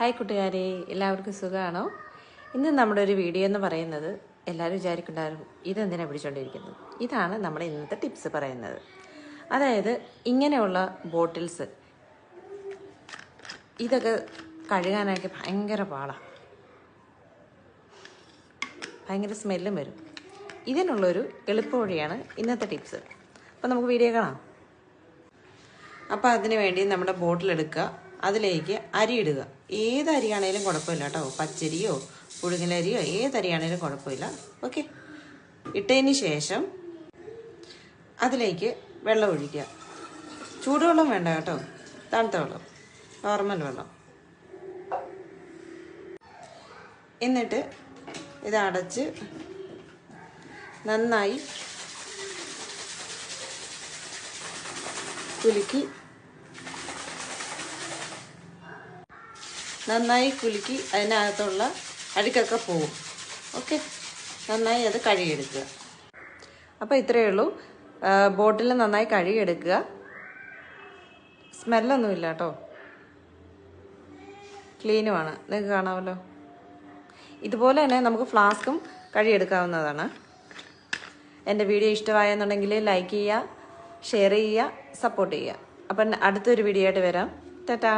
Hi കൂട്ടുകാരെ എല്ലാവർക്കും സുഖമാണോ ഇന്ന് നമ്മുടെ ഒരു വീഡിയോ എന്ന് പറയുന്നത് എല്ലാവരും വിചാരിക്കുന്നുണ്ടായിരുന്നു ഇതെന്തിനാണ് പിടിച്ചുകൊണ്ടിരിക്കുന്നത് ഇതാണ് നമ്മുടെ ഇന്നത്തെ ടിപ്സ് പറയുന്നത്. അതായത് ഇങ്ങനെയുള്ള ബോട്ടിൽസ് ഇതൊക്കെ കഴുകാനായിട്ട് ഭയങ്കര പാടാണ് ഭയങ്കര സ്മെല്ലും വരും. ഇതിനുള്ളൊരു എളുപ്പ വഴിയാണ് ഇന്നത്തെ ടിപ്സ്. അപ്പോൾ നമുക്ക് വീഡിയോ കാണാം. അപ്പോൾ അതിന് വേണ്ടി നമ്മുടെ ബോട്ടിൽ എടുക്കുക അതിലേക്ക് അരി ഇടുക. ഏത് അരിയാണേലും കുഴപ്പമില്ല കേട്ടോ. പച്ചരിയോ പുഴുങ്ങലരിയോ ഏത് അരിയാണേലും കുഴപ്പമില്ല. ഓക്കെ. ഇട്ടതിന് ശേഷം അതിലേക്ക് വെള്ളം ഒഴിക്കുക. ചൂടുവെള്ളം വേണ്ട കേട്ടോ. തണുത്ത വെള്ളം. നോർമൽ വെള്ളം. എന്നിട്ട് ഇത് അടച്ച് നന്നായി കുലുക്കി നന്നായി കുലുക്കി അതിനകത്തുള്ള അഴുക്കൊക്കെ പോവും. ഓക്കെ നന്നായി അത് കഴുകിയെടുക്കുക. അപ്പോൾ ഇത്രയേ ഉള്ളൂ. ബോട്ടിൽ നന്നായി കഴുകിയെടുക്കുക. സ്മെല്ലൊന്നുമില്ല കേട്ടോ. ക്ലീനുമാണ് നിങ്ങൾക്ക് കാണാമല്ലോ. ഇതുപോലെ തന്നെ നമുക്ക് ഫ്ലാസ്കും കഴുകിയെടുക്കാവുന്നതാണ്. എന്റെ വീഡിയോ ഇഷ്ടമായെന്നുണ്ടെങ്കിൽ ലൈക്ക് ചെയ്യുക ഷെയർ ചെയ്യുക സപ്പോർട്ട് ചെയ്യുക. അപ്പം അടുത്തൊരു വീഡിയോ ആയിട്ട് വരാം. ടാറ്റാ.